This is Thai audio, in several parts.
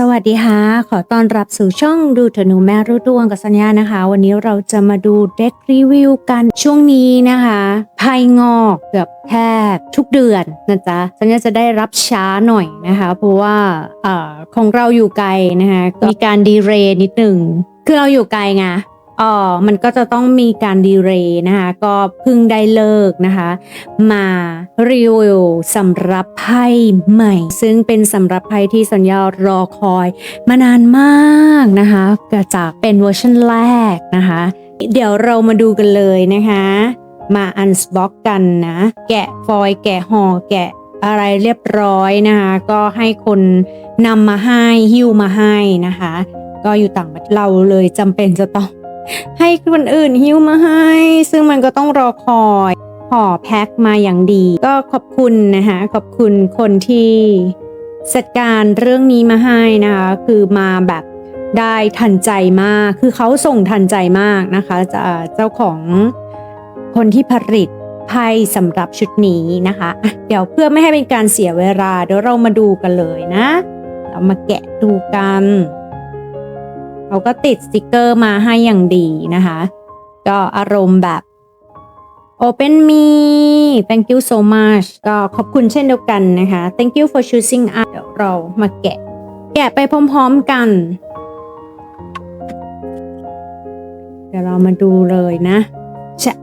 สวัสดีค่ะ ขอต้อนรับสู่ช่องดูเถอะหนูแม่รู้ดวงกับสัญญานะคะ วันนี้เราจะมาดูเด็กรีวิวกันช่วงนี้นะคะภายงอกเกือบแทบทุกเดือนนะจ๊ะสัญญาจะได้รับช้าหน่อยนะคะ เพราะว่าอ่อของเราอยู่ไกลนะคะมีการดีเรย์นิดหนึ่งคือเราอยู่ไกลไง ออมันก็จะต้องมีการดีเรย์นะคะ ก็เพิ่งได้เลิกนะคะ มารีวิวสำหรับไพ่ใหม่ ซึ่งเป็นสำหรับไพ่ที่สัญญารอคอยมานานมากนะคะก็จากเป็นเวอร์ชันแรกนะคะ เดี๋ยวเรามาดูกันเลยนะคะ มาอันสบ็อกกันนะ แกะฟอยแกะห่อแกะอะไรเรียบร้อยนะคะ ก็ให้คนนำมาให้หิ้วมาให้นะคะ ก็อยู่ต่างประเทศเราเลยจำเป็นจะต้อง ให้คนอื่นหิ้วมาให้ ซึ่งมันก็ต้องรอคอยห่อแพ็คมาอย่างดี ก็ขอบคุณนะคะขอบคุณคนที่จัดการเรื่องนี้มาให้นะคะคือมาแบบได้ทันใจมาก คือเขาส่งทันใจมากนะคะจะเจ้าของคนที่ผลิตไพ่สำหรับชุดนี้นะคะอะเดี๋ยวเพื่อไม่ให้เป็นการเสียเวลาเดี๋ยวเรามาดูกันเลยนะ เรามาแกะดูกัน เขาก็ติดสติกเกอร์มาให้อย่างดีนะคะ ก็อารมณ์แบบ Open me thank you so much ก็ขอบคุณเช่นเดียวกันนะคะ thank you for choosing us เดี๋ยวเรามาแกะ แกะไปพร้อมๆกัน เดี๋ยวเรามาดูเลยนะชะ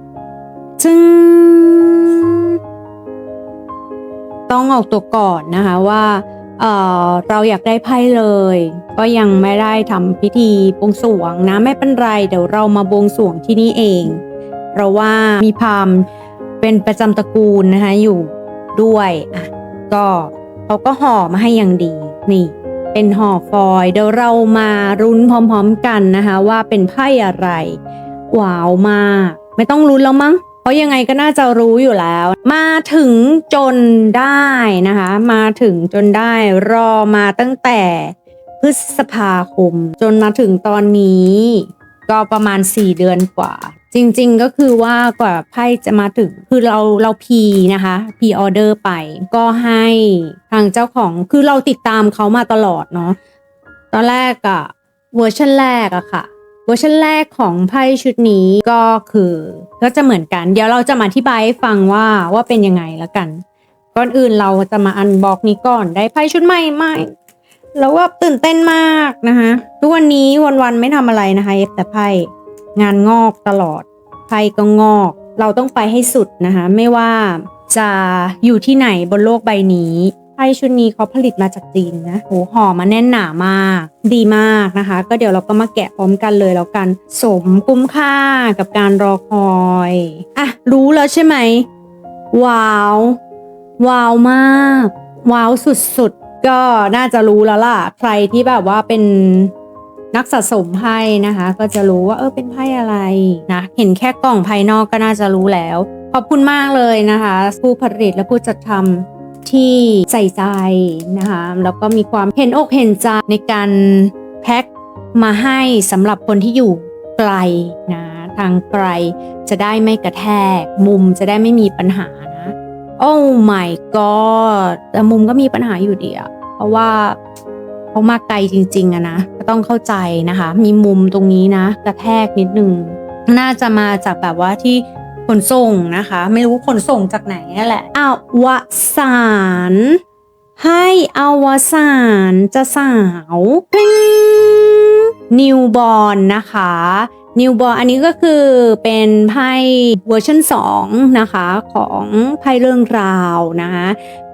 จึงต้องออกตัวก่อนนะคะว่า เออเราอยากได้ไพ่เลย ก็ยังไม่ได้ทำพิธีบวงสรวงนะไม่เป็นไร เดี๋ยวเรามาบวงสรวงที่นี่เอง เพราะว่ามีพามเป็นประจำตระกูลนะคะอยู่ด้วยอะก็เขาก็ห่อมาให้อย่างดีนี่เป็นห่อฟอยเดี๋ยวเรามารุ้นพร้อมๆกันนะคะ ว่าเป็นไพ่อะไรว้าวมากไม่ต้องรุ้นแล้วมั้ง ราะยังไงก็น่าจะรู้อยู่แล้ว มาถึงจนได้นะคะ มาถึงจนได้รอมาตั้งแต่พฤษภาคม จนมาถึงตอนนี้ ก็ประมาณ 4 เดือนกว่า จริงๆก็คือว่ากว่าไพ่จะมาถึงคือเราเราพีนะคะพีออเดอร์ไป ก็ให้ทางเจ้าของคือเราติดตามเขามาตลอดเนาะตอนแรกอะเวอร์ชันแรกอะค่ะเวอร์ชันแรกของไพ่ชุดนี้ก็คือ ก็จะเหมือนกัน เดี๋ยวเราจะมาอธิบายให้ฟังว่าว่าเป็นยังไงแล้วกัน ก่อนอื่นเราจะมาอันบอกนี้ก่อนได้ไพ่ชุดใหม่ใหม่แล้วว่าตื่นเต้นมากนะคะทุกวันนี้วันๆไม่ทำอะไรนะคะเอฟแต่ไพ่งานงอกตลอดไพ่ก็งอก เราต้องไปให้สุดนะคะไม่ว่าจะอยู่ที่ไหนบนโลกใบนี้ ไพ่ชุดนี้เขาผลิตมาจากจีนนะโหห่อมาแน่นหนามาก ดีมากนะคะ ก็เดี๋ยวเราก็มาแกะพร้อมกันเลยแล้วกัน สมคุ้มค่ากับการรอคอยอะรู้แล้วใช่ไหมว้าว ว้าวมาก ว้าวสุดๆ ก็น่าจะรู้แล้วล่ะ ใครที่แบบว่าเป็นนักสะสมไพ่นะคะ ก็จะรู้ว่าเออเป็นไพ่อะไรนะ เห็นแค่กล่องภายนอกก็น่าจะรู้แล้ว ขอบคุณมากเลยนะคะ ผู้ผลิตและผู้จัดทำ ที่ใส่ใจนะคะแล้วก็มีความเห็นอกเห็นใจในการแพ็คมาให้สำหรับคนที่อยู่ไกลนะทางไกลจะได้ไม่กระแทก มุมจะได้ไม่มีปัญหานะโอ้ my god แต่มุมก็มีปัญหาอยู่ดีอะเพราะว่าเขามาไกลจริง ๆอะนะก็ต้องเข้าใจนะคะ มีมุมตรงนี้นะ กระแทกนิดนึง น่าจะมาจากแบบว่าที่ ขนส่งนะคะ ไม่รู้ขนส่งจากไหนนั่นแหละอาวสานให้อวสานจะสาวนิวบอลนะคะนิวบอลอันนี้ก็คือเป็นไพ่เวอร์ชัน2นะคะของไพ่เรื่องราวนะคะ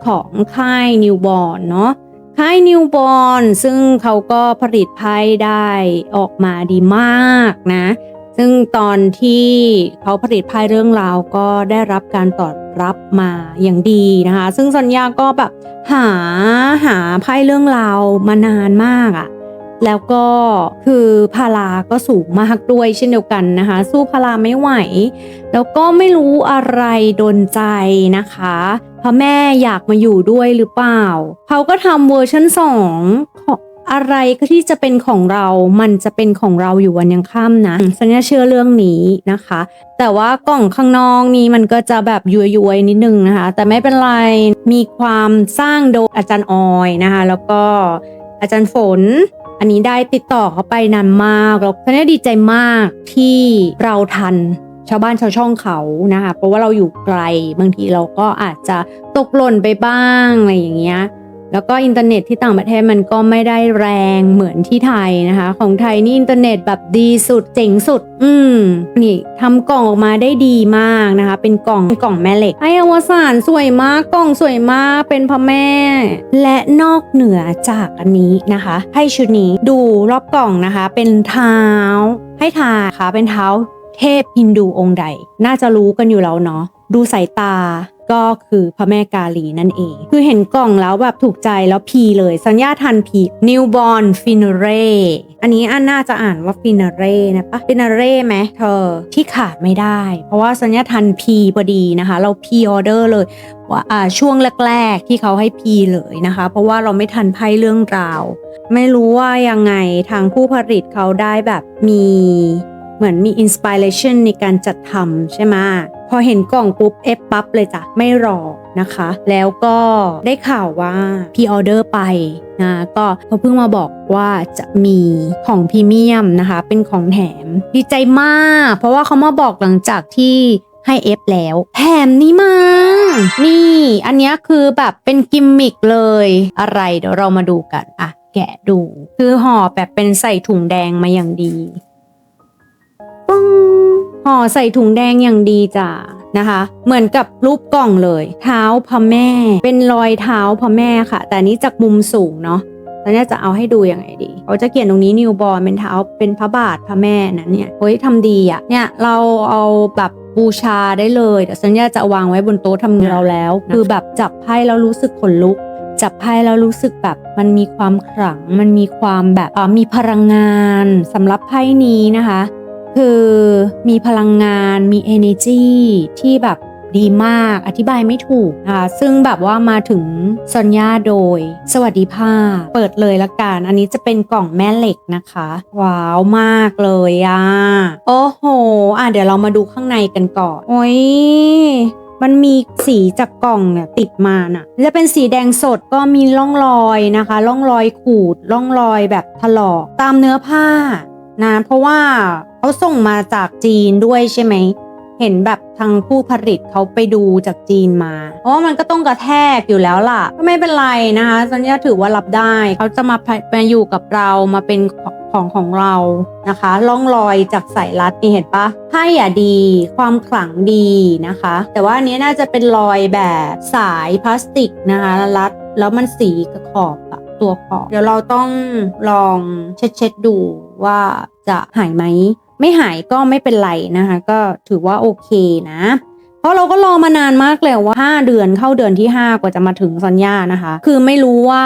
ของค่ายนิวบอลเนาะค่ายนิวบอลซึ่งเขาก็ผลิตไพ่ได้ออกมาดีมากนะ ซึ่งตอนที่เขาผลิตไพ่เรื่องราวก็ได้รับการตอบรับมาอย่างดีนะคะ ซึ่งสัญญาก็แบบหาหาไพ่เรื่องราวมานานมากอะ่ะแล้วก็คือพาราก็สูงมากด้วยเช่นเดียวกันนะคะ สู้พาราไม่ไหว แล้วก็ไม่รู้อะไรโดนใจนะคะพระแม่อยากมาอยู่ด้วยหรือเปล่า เขาก็ทำเวอร์ชันส อะไรก็ที่จะเป็นของเรา มันจะเป็นของเราอยู่วันยังค่ำนะสัญญาเชื่อเรื่องนี้นะคะ แต่ว่ากล่องข้างนอกนี้มันก็จะแบบย้วยๆนิดนึงนะคะ แต่ไม่เป็นไร มีความสร้างโดยอาจารย์ออยนะคะ แล้วก็อาจารย์ฝน อันนี้ได้ติดต่อเขาไปนานมากแล้วฉันดีใจมากที่เราทันชาวบ้านชาวช่องเขานะคะ เพราะว่าเราอยู่ไกลบางทีเราก็อาจจะตกหล่นไปบ้างอะไรอย่างเงี้ย แล้วก็อินเทอร์เน็ตที่ต่างประเทศมันก็ไม่ได้แรงเหมือนที่ไทยนะคะ ของไทยนี่อินเทอร์เน็ตแบบดีสุดเจ๋งสุด อืมนี่ทำกล่องออกมาได้ดีมากนะคะ เป็นกล่องกล่องแม่เหล็กไออวสานสวยมากกล่องสวยมากเป็นพระแม่ และนอกเหนือจากอันนี้นะคะให้ชุดนี้ดูรอบกล่องนะคะ เป็นเท้าให้ทายค่ะเป็นเท้าเทพฮินดูองค์ใด น่าจะรู้กันอยู่แล้วเนาะดูสายตา ก็คือพระแม่กาลีนั่นเอง คือเห็นกล่องแล้วแบบถูกใจแล้วพีเลยสัญญาทันพี newborn f i n a r e อันนี้อันน่าจะอ่านว่า f i n a r e นะปะ f i n a r e ไหมเธอที่ขาดไม่ได้ เพราะว่าสัญญาทันพีพอดีนะคะ เราพีออเดอร์เลยว่าช่วงแรก ๆ ที่เขาให้พีเลยนะคะ เพราะว่าเราไม่ทันไพ่เรื่องราว ไม่รู้ว่ายังไงทางผู้ผลิตเขาได้แบบมีเหมือนมีอินสปิเรชันในการจัดทำใช่ไหม พอเห็นกล่องปุ๊บเอฟปั๊บเลยจ้ะไม่รอนะคะ แล้วก็ได้ข่าวว่าพีออเดอร์ไปนะก็เขาเพิ่งมาบอกว่าจะมีของพรีเมียมนะคะ เป็นของแถมดีใจมาก เพราะว่าเขามาบอกหลังจากที่ให้เอฟแล้วแถมนี้มา นี่ อันนี้คือแบบเป็นกิมมิกเลยอะไรเดี๋ยวเรามาดูกันอะแกะดู คือห่อแบบเป็นใส่ถุงแดงมาอย่างดีปึ้ง ห่อใส่ถุงแดงอย่างดีจ้ะนะคะ เหมือนกับรูปกล่องเลย เท้าพระแม่ เป็นรอยเท้าพระแม่ค่ะ แต่อันนี้จากมุมสูงเนาะตอนนี้จะเอาให้ดูยังไงดีเขาจะเขียนตรงนี้นิวบอลเป็นเท้าเป็นพระบาทพระแม่นะเนี่ยเฮ้ยทำดีอะ่ะเนี่ยเราเอาแบบบูชาได้เลยเดี๋ยวสัญญาจะวางไว้บนโต๊ะทำงานเราแล้ว คือแบบจับไพ่แล้วรู้สึกขนลุก จับไพ่แล้วรู้สึกแบบมันมีความขลัง มันมีความแบบอ่ามีพลังงานสำหรับไพ่นี้นะคะ คือมีพลังงานมี energy ที่แบบดีมากอธิบายไม่ถูกนะคะซึ่งแบบว่ามาถึงสัญญาโดย สวัสดีภาพ เปิดเลยละกัน อันนี้จะเป็นกล่องแม่เหล็กนะคะ ว้าวมากเลยอะ โอ้โห อะเดี๋ยวเรามาดูข้างในกันก่อน โอ้ยมันมีสีจากกล่องเนี่ยติดมาน่ะ จะเป็นสีแดงสดก็มีร่องรอยนะคะ ร่องรอยขูด ร่องรอยแบบถลอก ตามเนื้อผ้า นะเพราะว่าเขาส่งมาจากจีนด้วยใช่ไหมเห็นแบบทางผู้ผลิตเขาไปดูจากจีนมาเพราะว่ามันก็ต้องกระแทกอยู่แล้วล่ะ ก็ไม่เป็นไรนะคะสัญญาถือว่ารับได้ เขาจะมามาอยู่กับเรามาเป็นของของเรานะคะล่องรอยจากสายรัดนี่เห็นปะไพ่อะดี ความขลังดีนะคะ แต่ว่าอันนี้น่าจะเป็นรอยแบบสายพลาสติกนะคะรัดแล้วมันสีกับขอบอะ ตัวขอเดี๋ยวเราต้องลองเช็ดดๆดูว่าจะหายไหม ไม่หายก็ไม่เป็นไรนะคะ ก็ถือว่าโอเคนะ เพราะเราก็รอมานานมากแล้วว่า 5 เดือนเข้าเดือนที่ 5 กว่าจะมาถึงสัญญานะคะ คือไม่รู้ว่า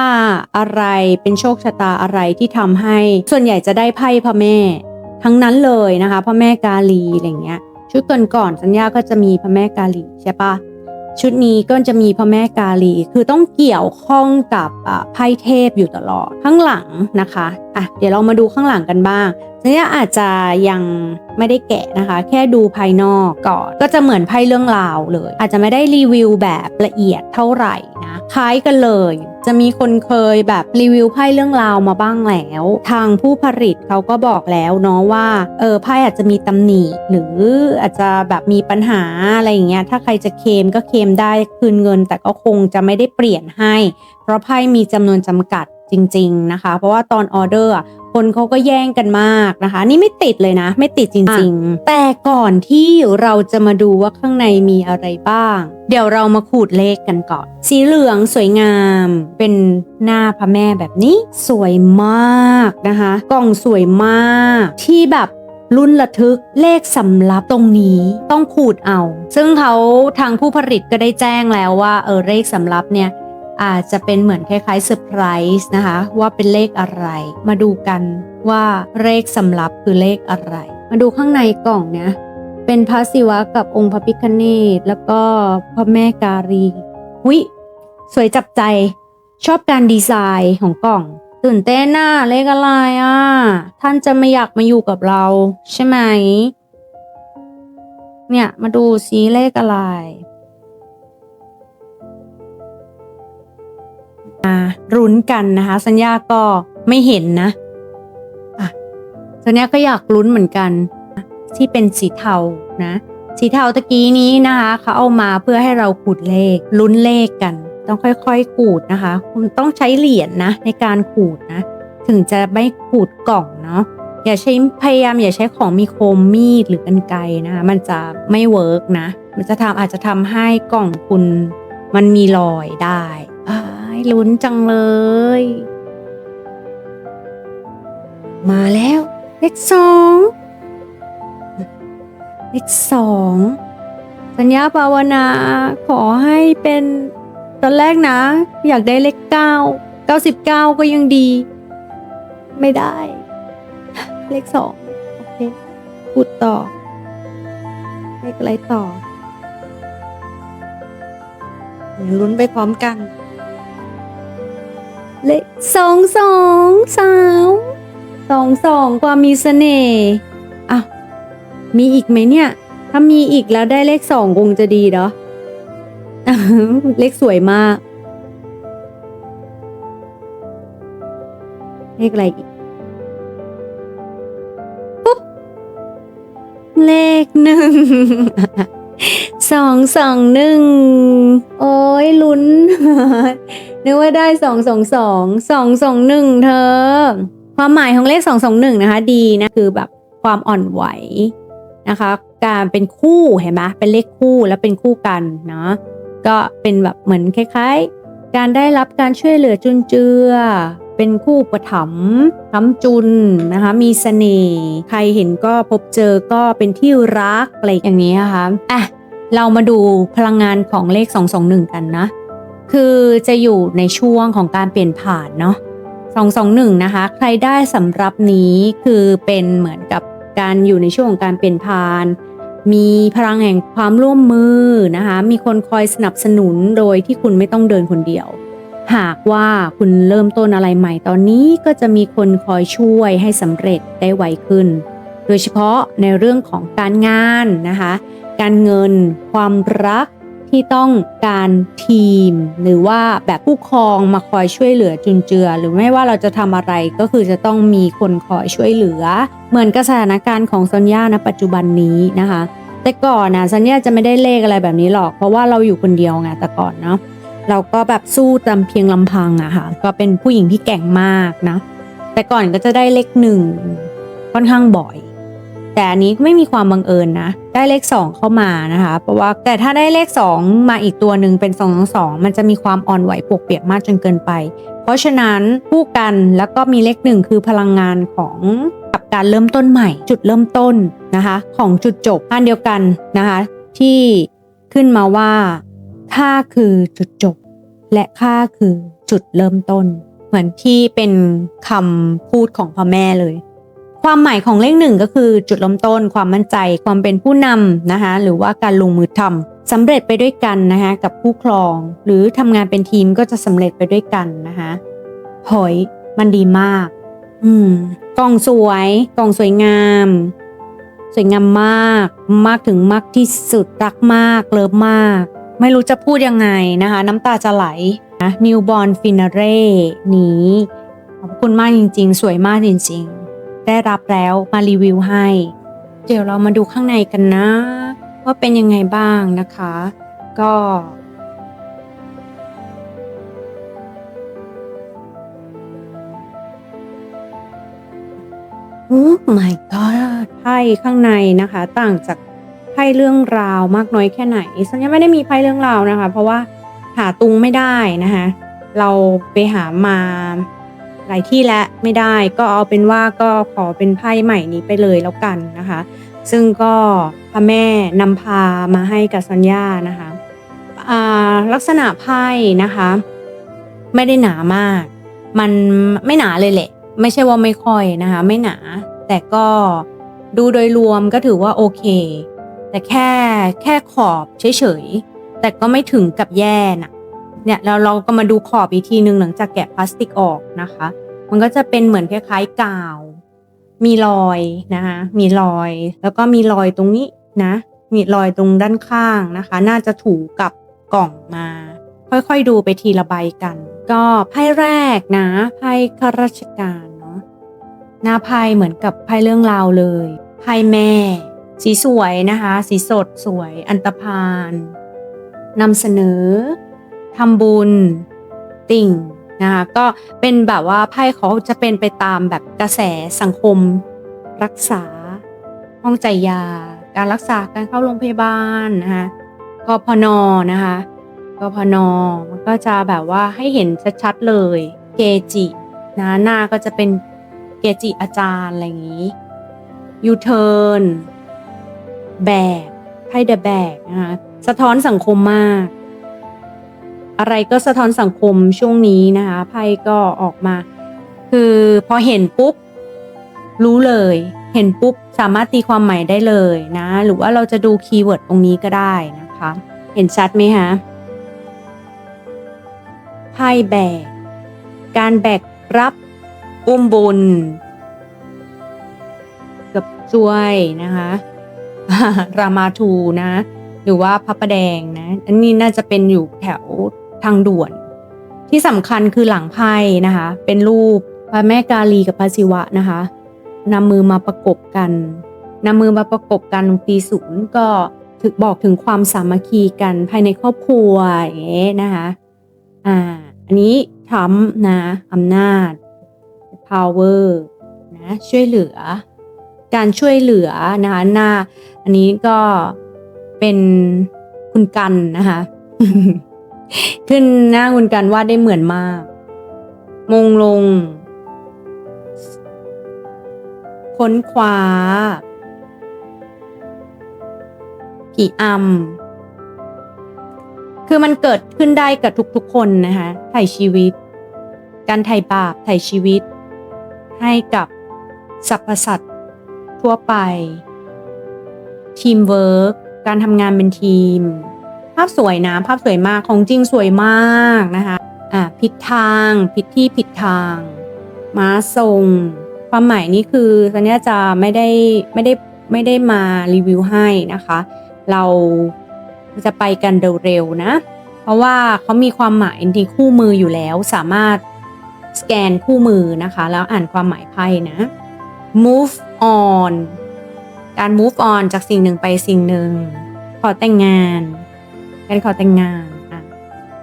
อะไรเป็นโชคชะตาอะไรที่ทำให้ ส่วนใหญ่จะได้ไพ่พระแม่ ทั้งนั้นเลยนะคะพระแม่กาลีอะไรเงี้ยชุดก่อนก่อนสัญญาก็จะมีพระแม่กาลีใช่ปะ ชุดนี้ก็จะมีพระแม่กาลี คือต้องเกี่ยวข้องกับอะไพ่เทพอยู่ตลอดข้างหลังนะคะอะเดี๋ยวเรามาดูข้างหลังกันบ้าง สัญญาอาจจะยังไม่ได้แกะนะคะ แค่ดูภายนอกก่อน ก็จะเหมือนไพ่เรื่องราวเลย อาจจะไม่ได้รีวิวแบบละเอียดเท่าไหร่นะคล้ายกันเลย จะมีคนเคยแบบรีวิวไพ่เรื่องราวมาบ้างแล้ว ทางผู้ผลิตเขาก็บอกแล้วเนาะว่าเออไพ่อาจจะมีตำหนิหรืออาจจะแบบมีปัญหาอะไรอย่างเงี้ยถ้าใครจะเคมก็เคมได้คืนเงิน แต่ก็คงจะไม่ได้เปลี่ยนให้ เพราะไพ่มีจำนวนจำกัด จริง ๆนะคะ เพราะว่าตอนออเดอร์อะคนเขาก็แย่งกันมากนะคะ นี่ไม่ติดเลยนะ ไม่ติดจริง ๆ แต่ก่อนที่เราจะมาดูว่าข้างในมีอะไรบ้าง เดี๋ยวเรามาขูดเลขกันก่อน สีเหลืองสวยงาม เป็นหน้าพระแม่แบบนี้ สวยมากนะคะ กล่องสวยมาก ที่แบบรุ่นระทึกเลขสำรับตรงนี้ต้องขูดเอา ซึ่งเขาทางผู้ผลิตก็ได้แจ้งแล้วว่าเออเลขสำรับเนี่ย อาจจะเป็นเหมือนคล้ายๆเซอร์ไพรส์นะคะ ว่าเป็นเลขอะไร มาดูกันว่าเลขสำรับคือเลขอะไร มาดูข้างในกล่องเนี่ยเป็นพระศิวะกับองค์พระพิคเนตแล้วก็พระแม่การีวิสวยจับใจ ชอบการดีไซน์ของกล่อง ตื่นเต้นน่ะเลขอะไรอะ ท่านจะไม่อยากมาอยู่กับเรา ใช่ไหม เนี่ย มาดูซิเลขอะไร รุ้นกันนะคะ สัญญาก็ไม่เห็นนะอะสัญญาก็อยากลุ้นเหมือนกัน ที่เป็นสีเทานะ สีเทาตะกี้นี้นะคะเขาเอามาเพื่อให้เราขูดเลขลุ้นเลขกัน ต้องค่อยๆขูดนะคะ คุณต้องใช้เหรียญนะในการขูดนะ ถึงจะไม่ขูดกล่องเนาะอย่าใช้พยายามอย่าใช้ของมีคมมีดหรือกรรไกนะคะมันจะไม่เวิร์กนะ มันจะทำอาจจะทำให้กล่องคุณมันมีรอยได้ ยลุ้นจังเลย มาแล้ว เลขสองเลขสองสัญญาภาวนาขอให้เป็นตอนแรกนะ อยากได้เลขเก้าเก้าสิบเก้าก็ยังดี ไม่ได้ เลขสองโอเคพูดต่อเลขอะไรต่อเดี๋ยวลุ้นไปพร้อมกัน เลขสองสองสามสองสองความมีเสน่ห์อ้ามีอีกไหมเนี่ย ถ้ามีอีกแล้วได้เลขสองคงจะดีเนาะเลขสวยมาก เลขอะไรอีกปุ๊บ เลขหนึ่ง สองสองหนึ่งโอ้ยลุ้นนึกว่าได้สองสองสองสองสองหนึ่งเธอ ความหมายของเลขสองสองหนึ่งนะคะ ดีนะคือแบบความอ่อนไหวนะคะ การเป็นคู่เห็นไหมเป็นเลขคู่แล้วเป็นคู่กันเนาะก็เป็นแบบเหมือนคล้ายๆ การได้รับการช่วยเหลือจุนเจือ เป็นคู่ประถมค้ำจุนนะคะ มีเสน่ห์ใครเห็นก็พบเจอก็เป็นที่รักอะไรอย่างนี้นะคะอะ เรามาดูพลังงานของเลข 221 กันนะ คือจะอยู่ในช่วงของการเปลี่ยนผ่านเนาะ221 นะคะ ใครได้สำหรับนี้คือเป็นเหมือนกับการอยู่ในช่วงของการเปลี่ยนผ่าน มีพลังแห่งความร่วมมือนะคะ มีคนคอยสนับสนุนโดยที่คุณไม่ต้องเดินคนเดียว หากว่าคุณเริ่มต้นอะไรใหม่ตอนนี้ก็จะมีคนคอยช่วยให้สำเร็จได้ไวขึ้น โดยเฉพาะในเรื่องของการงานนะคะ การเงิน ความรักที่ต้องการทีม หรือว่าแบบผู้ครองมาคอยช่วยเหลือจุนเจือ หรือไม่ว่าเราจะทำอะไรก็คือจะต้องมีคนคอยช่วยเหลือ เหมือนกับสถานการณ์ของซัญญาณปัจจุบันนี้นะคะ แต่ก่อนนะซัญญาจะไม่ได้เลขอะไรแบบนี้หรอก เพราะว่าเราอยู่คนเดียวไงแต่ก่อนเนาะเราก็แบบสู้ตามเพียงลำพังอะค่ะ ก็เป็นผู้หญิงที่แก่งมากนะ แต่ก่อนก็จะได้เลขหนึ่งค่อนข้างบ่อย แต่อันนี้ไม่มีความบังเอิญนะ ได้เลข 2 เข้ามานะคะ เพราะว่าแต่ถ้าได้เลข 2 มาอีกตัวหนึ่งเป็น2องสองมันจะมีความอ่อนไหวปวกเปียกมากจนเกินไป เพราะฉะนั้นคู่กันแล้วก็มีเลขหนึ่งคือพลังงานของกับการเริ่มต้นใหม่ จุดเริ่มต้นนะคะ ของจุดจบอันเดียวกันนะคะ ที่ขึ้นมาว่าค่าคือจุดจบ และค่าคือจุดเริ่มต้น เหมือนที่เป็นคำพูดของพ่อแม่เลย ความหมายของเลขหนึ่งก็คือจุดเริ่มต้น ความมั่นใจ ความเป็นผู้นำนะคะหรือว่าการลงมือทำสำเร็จไปด้วยกันนะคะกับคู่ครอง หรือทำงานเป็นทีมก็จะสำเร็จไปด้วยกันนะคะหอยมันดีมาก อืมกล่องสวยกล่องสวยงาม สวยงามมาก มากถึงมากที่สุดรักมาก เลิฟมาก ไม่รู้จะพูดยังไงนะคะ น้ำตาจะไหลนะ Newborn f i n a r e นี้ขอบคุณมากจริง ๆ สวยมากจริง ๆ ได้รับแล้วมารีวิวให้ เดี๋ยวเรามาดูข้างในกันนะ ว่าเป็นยังไงบ้างนะคะ ก็ โอ้ my god ไพ่ข้างในนะคะ ต่างจากไพ่เรื่องราวมากน้อยแค่ไหนสัญญาไม่ได้มีไพ่เรื่องราวนะคะ เพราะว่าหาตุงไม่ได้นะคะ เราไปหามา หลายที่แล้วไม่ได้ก็เอาเป็นว่าก็ขอเป็นไพ่ใหม่นี้ไปเลยแล้วกันนะคะ ซึ่งก็พระแม่นำพามาให้กับสัญญานะคะลักษณะไพ่นะคะ ไม่ได้หนามาก มันไม่หนาเลยแหละ ไม่ใช่ว่าไม่ค่อยนะคะ ไม่หนา แต่ก็ดูโดยรวมก็ถือว่าโอเค แต่แค่แค่ขอบเฉยๆแต่ก็ไม่ถึงกับแย่นะ เนี่ยเราเราก็มาดูขอบอีกทีหนึ่งหลังจากแกะพลาสติกออกนะคะ มันก็จะเป็นเหมือนคล้ายๆกาว มีรอยนะคะมีรอย แล้วก็มีรอยตรงนี้นะ มีรอยตรงด้านข้างนะคะ น่าจะถูกับกล่องมา ค่อยๆดูไปทีละใบกัน ก็ไพ่แรกนะไพ่ข้าราชการเนาะหน้าไพ่เหมือนกับไพ่เรื่องราวเลยไพ่แม่ สีสวยนะคะ สีสดสวย อันตรพานนำเสนอ ทำบุญติ่งนะคะก็เป็นแบบว่าไพ่เขาจะเป็นไปตามแบบกระแสสังคม รักษา ห้องใจยยา การรักษาการเข้าโรงพยาบาลนะคะกพนนะคะกพนมันก็จะแบบว่าให้เห็นชัดๆเลย เกจินะหน้าก็จะเป็นเกจิอาจารย์อะไรอย่างนี้ยูเทิร์นแบกไพ่เดอะแบกนะคะสะท้อนสังคมมาก อะไรก็สะท้อนสังคมช่วงนี้นะคะไพ่ก็ออกมา คือพอเห็นปุ๊บ รู้เลย เห็นปุ๊บสามารถตีความหมายได้เลยนะ หรือว่าเราจะดูคีย์เวิร์ดตรงนี้ก็ได้นะคะ เห็นชัดไหมคะไพ่แบก การแบกรับอุ้มบุญกับช่วยนะคะรามาทูนะ หรือว่าพระประแดงนะ อันนี้น่าจะเป็นอยู่แถว ทางด่วน ที่สำคัญคือหลังไพ่นะคะ เป็นรูปพระแม่กาลีกับพระศิวะนะคะนำมือมาประกบกันนำมือมาประกบกันปีศูนย์ก็ถึกบอกถึงความสามัคคีกันภายในครอบครัวอย่างเงี้ยนะคะอ่าอันนี้ทรัมป์นะอำนาจ power นะช่วยเหลือ การช่วยเหลือนะคะหน้า อันนี้ก็เป็นคุณกันนะคะ ขึ้นหน้าคุณกันวาดได้เหมือนมาก มงลง ค้นคว้าผีอำคือมันเกิดขึ้นได้กับทุกๆคนนะคะไถ่ชีวิต การไถ่บาปไถ่ชีวิต ให้กับสรรพสัตว์ทั่วไป ทีมเวิร์กการทำงานเป็นทีม ภาพสวยนะ ภาพสวยมากของจริงสวยมากนะคะอะผิดทางผิดที่ผิดทาง ม้าทรง ความหมายนี้คือตอนนี้จะไม่ได้ไม่ได้ไม่ได้มารีวิวให้นะคะ เราจะไปกันเร็วๆนะ เพราะว่าเขามีความหมายในคู่มืออยู่แล้ว สามารถสแกนคู่มือนะคะ แล้วอ่านความหมายไพ่นะ move on การ move on จากสิ่งหนึ่งไปสิ่งหนึ่ง ขอแต่งงาน การขอแต่งงานอะ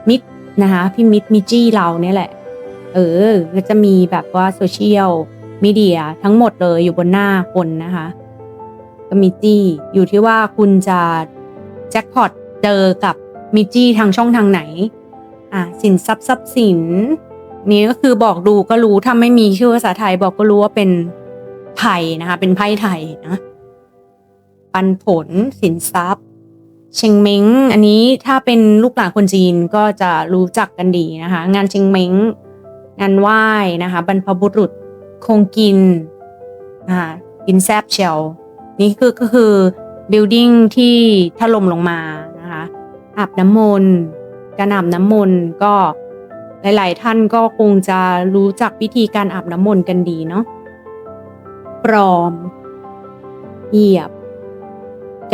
มิดนะคะพี่มิดมิจี้เราเนี่ยแหละ เออก็จะมีแบบว่าโซเชียลมีเดียทั้งหมดเลยอยู่บนหน้าคนนะคะก็มิจี้อยู่ที่ว่าคุณจะแจ็คพอตเจอกับมิจี้ทางช่องทางไหน อะสินทรัพย์ทรัพย์สิน นี่ก็คือบอกดูก็รู้ถ้าไม่มีชื่อภาษาไทยบอกก็รู้ว่าเป็นไทยนะคะ เป็นไพ่ไทยนะปันผลสินทรัพย์ เชงเม้ง อันนี้ถ้าเป็นลูกหลานคนจีนก็จะรู้จักกันดีนะคะ งานเชงเม้ง งานไหว้นะคะ บรรพบุรุษคงกินนะคะกินแซบเชลนี่คือก็คือ building ที่ถล่มลงมานะคะอาบน้ำมนต์การอาบน้ำมนต์ก็หลาย ๆ ท่านก็คงจะรู้จักวิธีการอาบน้ำมนต์กันดีเนาะปลอม เหยียบ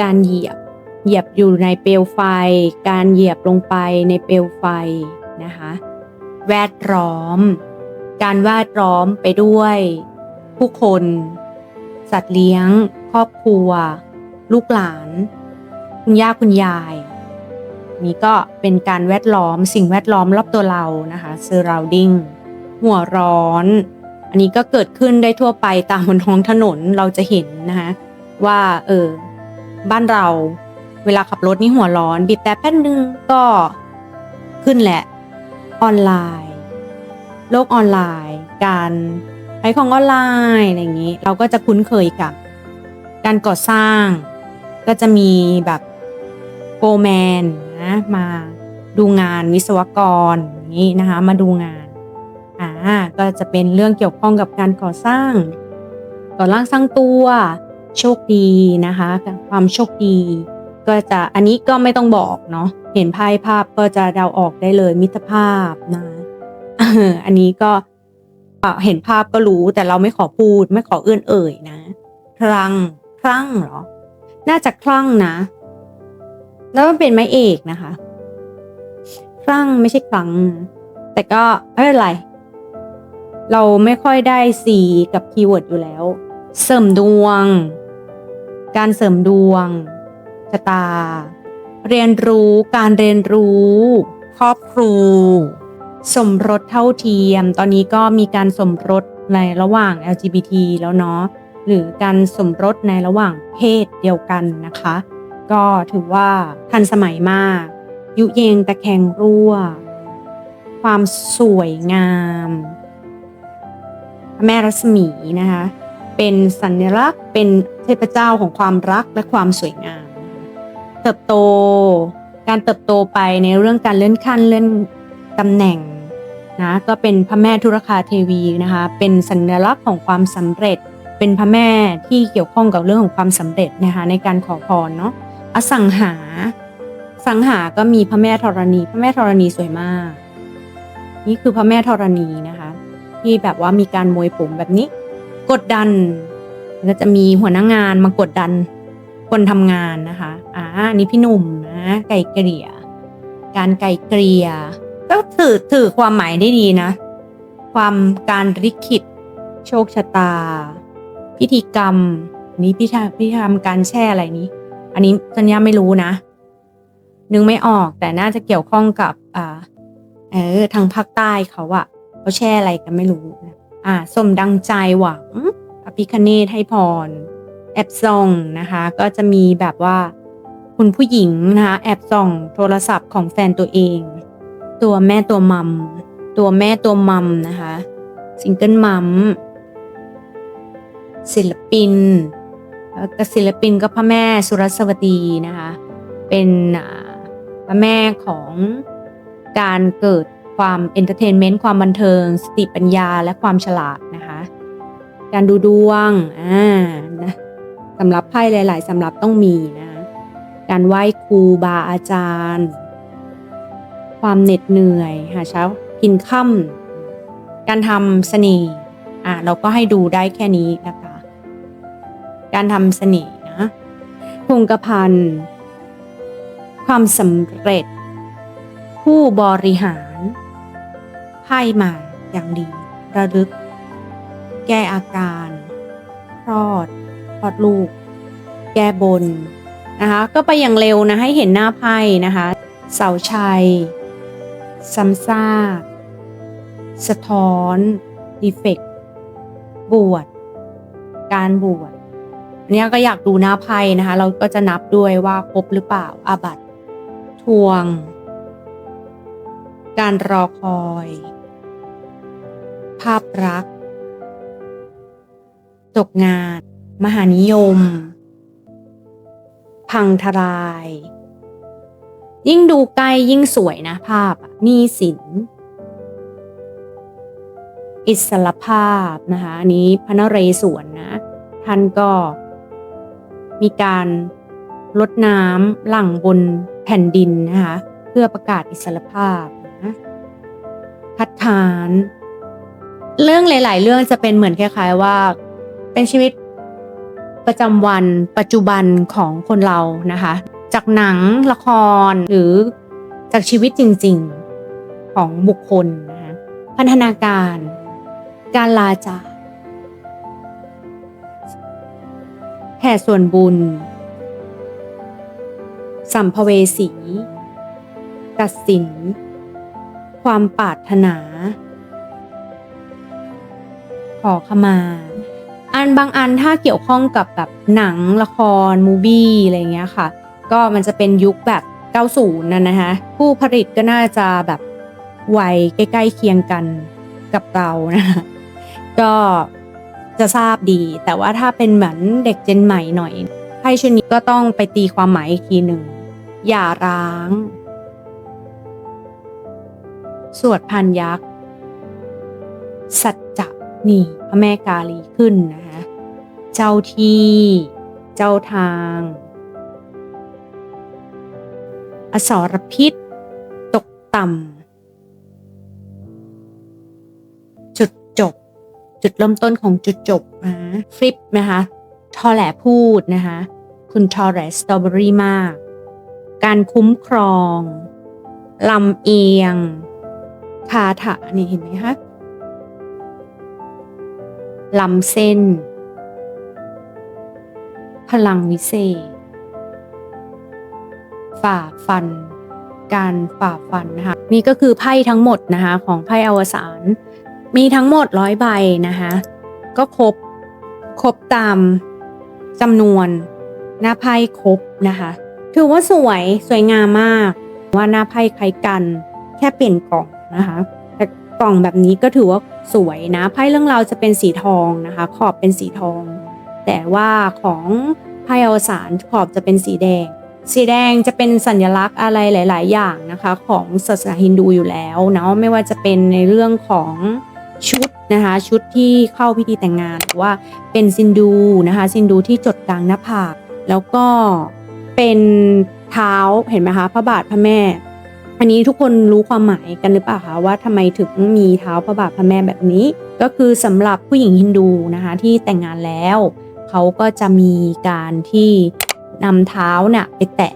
การเหยียบ เหยียบอยู่ในเปลวไฟ การเหยียบลงไปในเปลวไฟนะคะแวดล้อม การแวดล้อมไปด้วย ผู้คน สัตว์เลี้ยง ครอบครัว ลูกหลาน คุณย่าคุณยาย นี่ก็เป็นการแวดล้อมสิ่งแวดล้อมรอบตัวเรานะคะ surrounding หัวร้อน อันนี้ก็เกิดขึ้นได้ทั่วไปตามบนท้องถนนเราจะเห็นนะคะว่าเออบ้านเรา เวลาขับรถนี่หัวร้อน บีบแต่แป๊บนึงก็ขึ้นแหละ ออนไลน์ โลกออนไลน์ การใช้ของออนไลน์อะไรอย่างนี้ เราก็จะคุ้นเคยกับ การก่อสร้าง ก็จะมีแบบโกแมนนะมาดูงานวิศวกรนี้นะคะ มาดูงานอ่าก็จะเป็นเรื่องเกี่ยวข้องกับการก่อสร้าง ก่อร่างสร้างตัว โชคดีนะคะ ความโชคดี ก็จะอันนี้ก็ไม่ต้องบอกเนาะเห็นไพ่ภาพก็จะเดาออกได้เลยมิตรภาพนะอันนี้ก็เห็นภาพก็รู้แต่เราไม่ขอพูด ไม่ขอเอื้อนเอ่ยนะครั้งครั้งเหรอ น่าจะคลั่งนะ แล้วมันเป็นไม้เอกนะคะคลั่งไม่ใช่ครั้งแแต่ก็ไม่เป็นไร เราไม่ค่อยได้สีกับคีย์เวิร์ดอยู่แล้ว เสริมดวง การเสริมดวง ชะตา เรียนรู้การเรียนรู้ ครอบครูสมรสเท่าเทียม ตอนนี้ก็มีการสมรสในระหว่าง LGBT แล้วเนาะหรือการสมรสในระหว่างเพศเดียวกันนะคะ ก็ถือว่าทันสมัยมาก ยุเยงตะแคงรั่ว ความสวยงามแม่รัศมีนะคะ เป็นสัญลักษณ์เป็นเทพเจ้าของความรักและความสวยงาม ติบโต การเติบโตไปในเรื่องการเลื่อนขั้นเลื่อนตำแหน่งนะก็เป็นพระแม่ธุรคาเทวีนะคะเป็นสัญลักษณ์ของความสำเร็จ เป็นพระแม่ที่เกี่ยวข้องกับเรื่องของความสำเร็จนะคะในการขอพรเนาะอสังหา สังหาก็มีพระแม่ธรณี พระแม่ธรณีสวยมาก นี่คือพระแม่ธรณีนะคะที่แบบว่ามีการมวยผมแบบนี้ กดดันก็จะมีหัวหน้างงานมากดดัน คนทำงานนะคะอ่านี่พี่หนุ่มนะไก่เกลี่ย การไก่เกลี่ยก็ถือถือความหมายได้ดีนะ ความการริขิต โชคชะตา พิธีกรรม นี้พิธีพิธีกรรมการแช่อะไรนี้ อันนี้สัญญาไม่รู้นะ นึกไม่ออกแต่น่าจะเกี่ยวข้องกับ อ่า เออทางภาคใต้เขาอะเขาแช่อะไรกันไม่รู้อ่าสมดังใจหวังพระพิคเนตให้พร แอบส่องนะคะ ก็จะมีแบบว่าคุณผู้หญิงนะคะแอบส่องโทรศัพท์ของแฟนตัวเอง ตัวแม่ตัวมัมตัวแม่ตัวมัมนะคะซิงเกิลมัมศิลปินแล้วก็ศิลปินก็พระแม่สุรสวดีนะคะ เป็นอ่าพระแม่ของการเกิดความเอนเตอร์เทนเมนต์ความบันเทิง สติปัญญาและความฉลาดนะคะ การดูดวงอ่านะ สำหรับไพ่หลาย ๆสำหรับต้องมีนะการไหว้ครูบาอาจารย์ ความเหน็ดเหนื่อย หาเช้ากินค่ำการทำเสน่ห์อะเราก็ให้ดูได้แค่นี้นะคะ การทำเสน่ห์นะคงกระพันความสำเร็จ ผู้บริหารไพ่มาอย่างดี ระลึก แก้อาการ คลอด คลอดลูก แก้บนนะคะ ก็ไปอย่างเร็วนะให้เห็นหน้าไพ่นะคะ เสาชัยซ้ำซากสะท้อนดีเฟกบวช การบวชอันนี้ก็อยากดูหน้าไพ่นะคะ เราก็จะนับด้วยว่าครบหรือเปล่าอาบัตทวง การรอคอย ภาพรัก ตกงาน มหานิยม พังทลาย ยิ่งดูใกล้ยิ่งสวยนะภาพนี้สิน อิสรภาพนะคะอันนี้พระนเรศวรนะ ท่านก็มีการลดน้ำหลั่งบนแผ่นดินนะคะเพื่อประกาศอิสรภาพนะคัดค้าน เรื่องหลาย ๆ เรื่องจะเป็นเหมือนคล้าย ๆ ว่า เป็นชีวิต ประจำวันปัจจุบันของคนเรานะคะ จากหนังละครหรือจากชีวิตจริงๆของบุคคลนะคะพันธนาการ การลาจากแผ่ส่วนบุญ สัมภเวสี ตัดสิน ความปรารถนา ขอขมา อันบางอันถ้าเกี่ยวข้องกับแบบหนังละครมูบี้อะไรเงี้ยค่ะ ก็มันจะเป็นยุคแบบ 90 นั่นนะคะผู้ผลิตก็น่าจะแบบวัยใกล้ๆเคียงกันกับเรานะคะก็จะทราบดี แต่ว่าถ้าเป็นเหมือนเด็กเจนใหม่หน่อยไพ่ชุดนี้ก็ต้องไปตีความหมายอีกทีหนึ่งอย่าร้าง สวดพันยักษ์สัจจะ นี่พระแม่กาลีขึ้นนะคะเจ้าที่ เจ้าทาง อสรพิษ ตกต่ำจุดจบ จุดเริ่มต้นของจุดจบนะฟลิปนะคะทอแหลพูดนะคะคุณทอแหลสตรอเบอรี่มาก การคุ้มครองลำเอียง คาถานี่เห็นไหมคะ ลำเส้น พลังวิเศษ ฝ่าฟัน การฝ่าฟันนะคะนี่ก็คือไพ่ทั้งหมดนะคะของไพ่อวสานมีทั้งหมดร้อยใบนะคะก็ครบครบตามจำนวนหน้าไพ่ครบนะคะถือว่าสวยสวยงามมาก ว่าหน้าไพ่คล้ายกัน แค่เปลี่ยนกล่องนะคะ กล่องแบบนี้ก็ถือว่าสวยนะไพ่เรื่องราวจะเป็นสีทองนะคะ ขอบเป็นสีทอง แต่ว่าของไพ่อวสานขอบจะเป็นสีแดง สีแดงจะเป็นสัญลักษณ์อะไรหลาย ๆ อย่างนะคะ ของศาสนาฮินดูอยู่แล้วเนาะไม่ว่าจะเป็นในเรื่องของชุดนะคะชุดที่เข้าพิธีแต่งงานหรือว่าเป็นซินดูนะคะซินดูที่จดกลางหน้าผากแล้วก็เป็นเท้าเห็นไหมคะพระบาทพระแม่ อันนี้ทุกคนรู้ความหมายกันหรือเปล่าคะว่าทำไมถึงมีเท้าพระบาทพระแม่แบบนี้ ก็คือสำหรับผู้หญิงฮินดูนะคะที่แต่งงานแล้วเขาก็จะมีการที่นำเท้าเนี่ยไปแตะ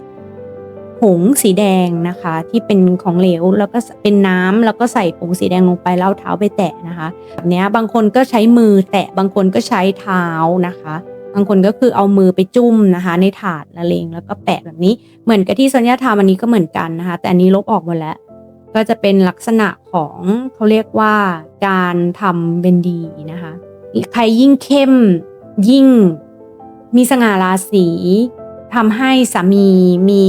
ผงสีแดงนะคะ ที่เป็นของเหลวแล้วก็เป็นน้ำแล้วก็ใส่ผงสีแดงลงไปแล้วเท้าไปแตะนะคะแบบนี้บางคนก็ใช้มือแตะบางคนก็ใช้เท้านะคะ บางคนก็คือเอามือไปจุ่มนะคะ ในถาดละเลงแล้วก็แปะแบบนี้ เหมือนกับที่สัญญาทำอันนี้ก็เหมือนกันนะคะ แต่อันนี้ลบออกหมดแล้ว ก็จะเป็นลักษณะของเขาเรียกว่าการทำเป็นดีนะคะ ใครยิ่งเข้มยิ่งมีสง่าราศีทำให้สามีมี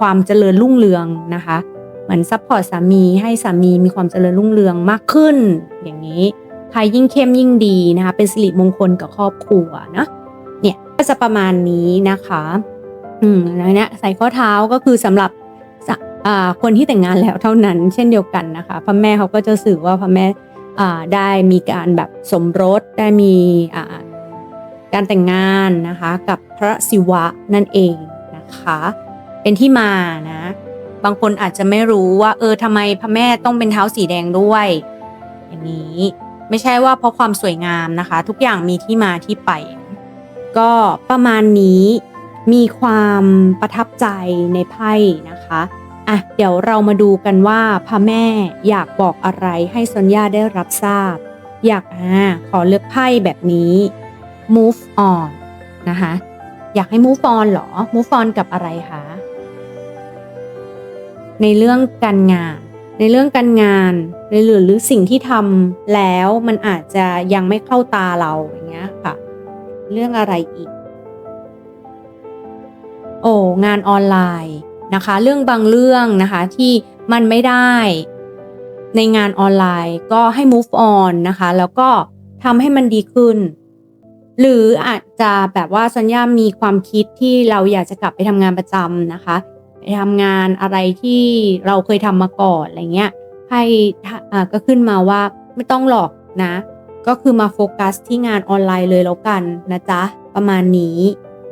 ความเจริญรุ่งเรืองนะคะเหมือนซัพพอร์ตสามีให้สามีมีความเจริญรุ่งเรืองมากขึ้น อย่างนี้ใครยิ่งเข้มยิ่งดีนะคะ เป็นสิริมงคลกับครอบครัวนะ ก็จะประมาณนี้นะคะ อืมแล้วเนี้ยใส่ข้อเท้าก็คือสำหรับคนที่แต่งงานแล้วเท่านั้น เช่นเดียวกันนะคะพระแม่เขาก็จะสื่อว่าพระแม่ได้มีการแบบสมรสได้มีการแต่งงานนะคะกับพระศิวะนั่นเองนะคะ เป็นที่มานะบางคนอาจจะไม่รู้ว่า เออทำไมพระแม่ต้องเป็นเท้าสีแดงด้วย อย่างนี้ไม่ใช่ว่าเพราะความสวยงามนะคะ ทุกอย่างมีที่มาที่ไป ก็ประมาณนี้มีความประทับใจในไพ่นะคะอะเดี๋ยวเรามาดูกันว่าพระแม่อยากบอกอะไรให้ซอนย่าได้รับทราบ อยากอ่าขอเลือกไพ่แบบนี้ move on นะคะอยากให้ move on เหรอ move on กับอะไรคะในเรื่องการงาน ในเรื่องการงานหรือหรือสิ่งที่ทำแล้วมันอาจจะยังไม่เข้าตาเราอย่างเงี้ยค่ะ เรื่องอะไรอีก โอ้งานออนไลน์นะคะ เรื่องบางเรื่องนะคะที่มันไม่ได้ ในงานออนไลน์ก็ให้ move on นะคะ แล้วก็ทำให้มันดีขึ้น หรืออาจจะแบบว่าสัญญามีความคิดที่เราอยากจะกลับไปทำงานประจำนะคะ ไปทำงานอะไรที่เราเคยทำมาก่อนอะไรเงี้ยให้ก็ขึ้นมาว่าไม่ต้องหรอกนะ ก็คือมาโฟกัสที่งานออนไลน์เลยแล้วกันนะจ๊ะ ประมาณนี้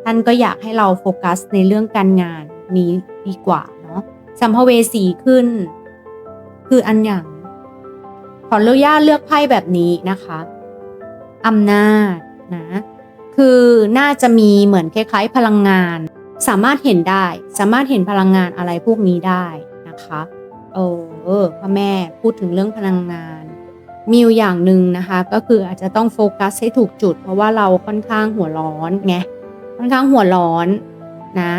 ท่านก็อยากให้เราโฟกัสในเรื่องการงานนี้ดีกว่าเนาะสัมภเวสีขึ้น คืออันอย่างขอเลือกย่าเลือกไพ่แบบนี้นะคะอำนาจนะ คือน่าจะมีเหมือนคล้ายๆ พลังงาน สามารถเห็นได้ สามารถเห็นพลังงานอะไรพวกนี้ได้นะคะ เออพ่อแม่พูดถึงเรื่องพลังงาน มีอยู่อย่างหนึ่งนะคะ ก็คืออาจจะต้องโฟกัสให้ถูกจุด เพราะว่าเราค่อนข้างหัวร้อนไงค่อนข้างหัวร้อนนะ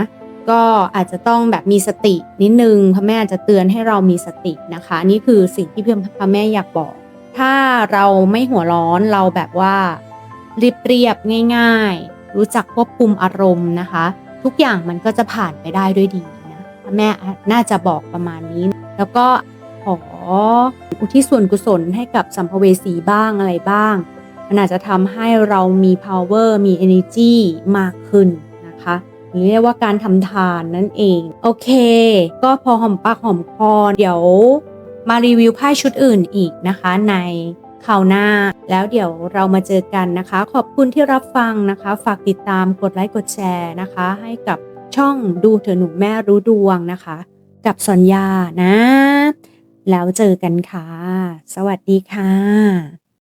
ก็อาจจะต้องแบบมีสตินิดนึงพระแม่อาจจะเตือนให้เรามีสตินะคะ นี่คือสิ่งที่พระแม่อยากบอก ถ้าเราไม่หัวร้อนเราแบบว่าเรียบเรียบง่าย ๆ รู้จักควบคุมอารมณ์นะคะ ทุกอย่างมันก็จะผ่านไปได้ด้วยดีนะพระแม่น่าจะบอกประมาณนี้ แล้วก็ ขออุทิศส่วนกุศลให้กับสัมภเวสีบ้างอะไรบ้าง มันอาจจะทำให้เรามี power มี energy มากขึ้นนะคะหรือเรียกว่าการทำทานนั่นเอง โอเค ก็พอหอมปากหอมคอเดี๋ยวมารีวิวไพ่ชุดอื่นอีกนะคะในคราวหน้า แล้วเดี๋ยวเรามาเจอกันนะคะ ขอบคุณที่รับฟังนะคะ ฝากติดตามกดไลค์กดแชร์นะคะ ให้กับช่องดูเถอหนูแม่รู้ดวงนะคะ กับสัญญานะ แล้วเจอกันค่ะ สวัสดีค่ะ